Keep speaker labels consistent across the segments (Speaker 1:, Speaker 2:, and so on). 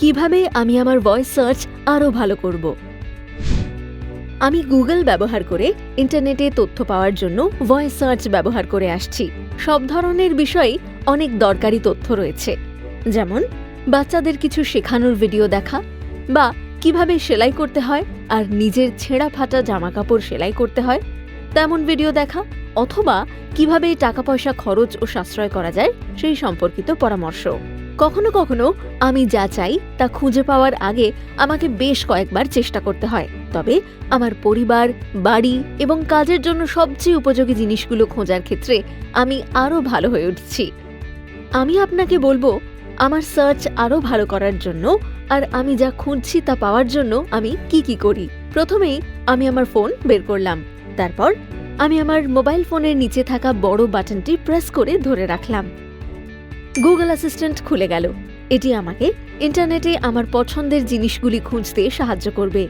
Speaker 1: কীভাবে আমি আমার ভয়েস সার্চ আরও ভালো করব? আমি গুগল ব্যবহার করে ইন্টারনেটে তথ্য পাওয়ার জন্য ভয়েস সার্চ ব্যবহার করে আসছি। সব ধরনের বিষয়ে অনেক দরকারি তথ্য রয়েছে। যেমন, বাচ্চাদের কিছু শেখানোর ভিডিও দেখা বা কীভাবে সেলাই করতে হয় আর নিজের ছেঁড়া ফাটা জামা কাপড় সেলাই করতে হয়। তেমন ভিডিও দেখা অথবা কীভাবে টাকা পয়সা খরচ ও সাশ্রয় করা যায় সেই সম্পর্কিত পরামর্শ। কখনো কখনো আমি যা চাই তা খুঁজে পাওয়ার আগে আমাকে বেশ কয়েকবার চেষ্টা করতে হয়। তবে আমার পরিবার, বাড়ি এবং কাজের জন্য সবচেয়ে উপযোগী জিনিসগুলো খোঁজার ক্ষেত্রে আমি আরও ভালো হয়ে উঠছি। আমি আপনাকে বলব, আমার সার্চ আরও ভালো করার জন্য আর আমি যা খুঁজছি তা পাওয়ার জন্য আমি কি কি করি। প্রথমেই আমি আমার ফোন বের করলাম। তারপর আমি আমার মোবাইল ফোনের নিচে থাকা বড় বাটনটি প্রেস করে ধরে রাখলাম। গুগল অ্যাসিস্ট্যান্ট খুলে গেল। এটি আমাকে ইন্টারনেটে আমার পছন্দের জিনিসগুলি খুঁজতে সাহায্য করবে।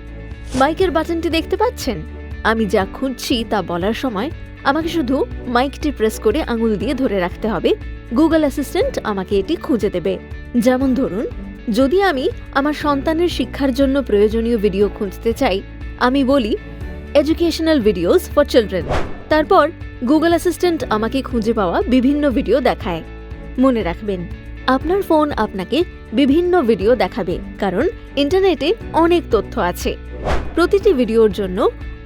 Speaker 1: মাইকের বাটনটি দেখতে পাচ্ছেন? আমি যা খুঁজছি তা বলার সময় আমাকে শুধু মাইকটি প্রেস করে আঙুল দিয়ে ধরে রাখতে হবে। গুগল অ্যাসিস্ট্যান্ট আমাকে এটি খুঁজে দেবে। যেমন ধরুন, যদি আমি আমার সন্তানের শিক্ষার জন্য প্রয়োজনীয় ভিডিও খুঁজতে চাই, আমি বলি এডুকেশনাল ভিডিওস ফর চিলড্রেন তারপর গুগল অ্যাসিস্ট্যান্ট আমাকে খুঁজে পাওয়া বিভিন্ন ভিডিও দেখায়। মনে রাখবেন। আপনার ফোন আপনাকে বিভিন্ন ভিডিও দেখাবে, কারণ ইন্টারনেটে অনেক তথ্য আছে। প্রতিটি ভিডিওর জন্য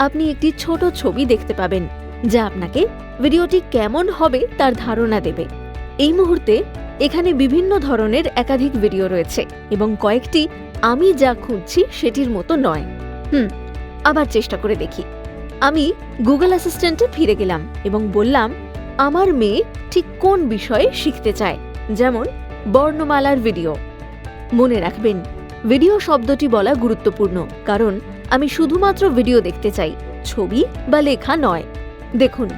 Speaker 1: আপনি একটি ছোট ছবি দেখতে পাবেন, যা আপনাকে ভিডিওটি কেমন হবে তার ধারণা দেবে। এই মুহূর্তে এখানে বিভিন্ন ধরনের একাধিক ভিডিও রয়েছে এবং কয়েকটি আমি যা খুঁজছি সেটির মতো নয়। হুম, আবার চেষ্টা করে দেখি। আমি গুগল অ্যাসিস্ট্যান্টে ফিরে গেলাম এবং বললাম আমার মেয়ে ঠিক কোন বিষয়ে শিখতে চায়? যেমন, বর্ণমালার ভিডিও। মনে রাখবেন, ভিডিও শব্দটি বলা গুরুত্বপূর্ণ, কারণ আমি শুধুমাত্র ভিডিও দেখতে চাই, ছবি বা লেখা নয়। দেখুন,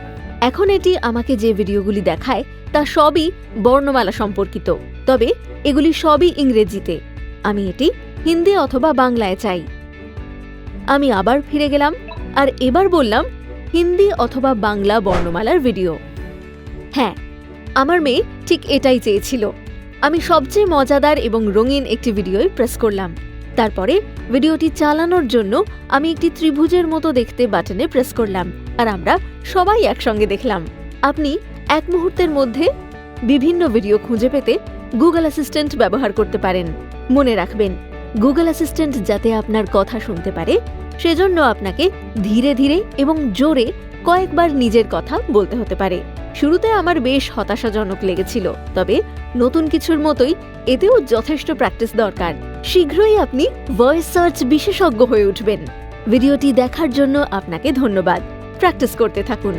Speaker 1: এখন এটি আমাকে যে ভিডিওগুলি দেখায়, তা সবই বর্ণমালা সম্পর্কিত, তবে এগুলি সবই ইংরেজিতে। আমি এটি হিন্দি অথবা বাংলায় চাই। আমি আবার ফিরে গেলাম, আর এবার বললাম, হিন্দি অথবা বাংলা বর্ণমালার ভিডিও। হ্যাঁ আমার মেয়ে ঠিক এটাই চেয়েছিল। আমি সবচেয়ে মজাদার এবং রঙিন একটি ভিডিওয় প্রেস করলাম। তারপরে ভিডিওটি চালানোর জন্য আমি একটি ত্রিভুজের মতো দেখতে বাটনে প্রেস করলাম আর আমরা সবাই একসঙ্গে দেখলাম। আপনি এক মুহূর্তের মধ্যে বিভিন্ন ভিডিও খুঁজে পেতে গুগল অ্যাসিস্ট্যান্ট ব্যবহার করতে পারেন। মনে রাখবেন গুগল অ্যাসিস্ট্যান্ট যাতে আপনার কথা শুনতে পারে, সেজন্য আপনাকে ধীরে ধীরে এবং জোরে কয়েকবার নিজের কথা বলতে হতে পারে। শুরুতে আমার বেশ হতাশাজনক লেগেছিল, তবে নতুন কিছুর মতোই এতেও যথেষ্ট প্র্যাকটিস দরকার। শীঘ্রই আপনি ভয়েস সার্চ বিশেষজ্ঞ হয়ে উঠবেন। ভিডিওটি দেখার জন্য আপনাকে ধন্যবাদ। প্র্যাকটিস করতে থাকুন।